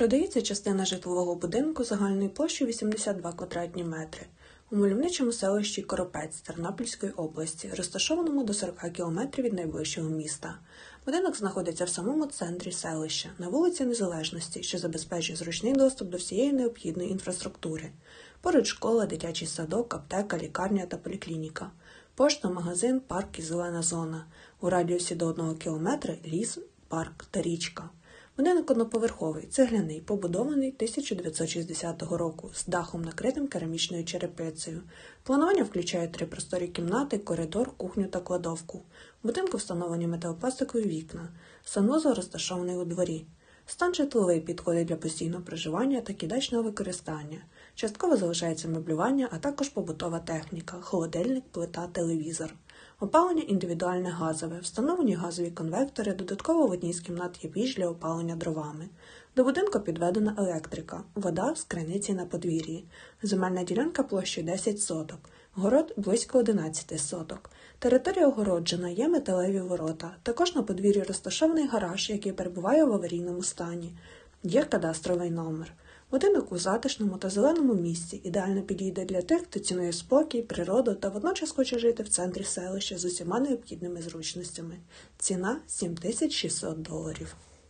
Продається частина житлового будинку загальною площею 82 квадратні метри у мальовничому селищі Коропець Тернопільської області, розташованому до 40 кілометрів від найближчого міста. Будинок знаходиться в самому центрі селища, на вулиці Незалежності, що забезпечує зручний доступ до всієї необхідної інфраструктури. Поруч школа, дитячий садок, аптека, лікарня та поліклініка. Пошта, магазин, парк і зелена зона. У радіусі до 1 кілометра ліс, парк та річка. Будинок одноповерховий, цегляний, побудований 1960 року з дахом накритим керамічною черепицею. Планування включає три просторі кімнати, коридор, кухню та кладовку. Будинку встановлені металопластикові вікна. Санвузол розташований у дворі. Стан житловий підходить для постійного проживання та кідачного використання. Частково залишається меблювання, а також побутова техніка, холодильник, плита, телевізор. Опалення індивідуальне газове, встановлені газові конвектори, додатково в одній з кімнат є піч для опалення дровами. До будинку підведена електрика, вода з криниці на подвір'ї. Земельна ділянка площею 10 соток, город близько 11 соток. Територія огороджена, є металеві ворота. Також на подвір'ї розташований гараж, який перебуває в аварійному стані. Є кадастровий номер. Будинок у затишному та зеленому місці ідеально підійде для тих, хто цінує спокій, природу та водночас хоче жити в центрі селища з усіма необхідними зручностями. Ціна 7600 доларів.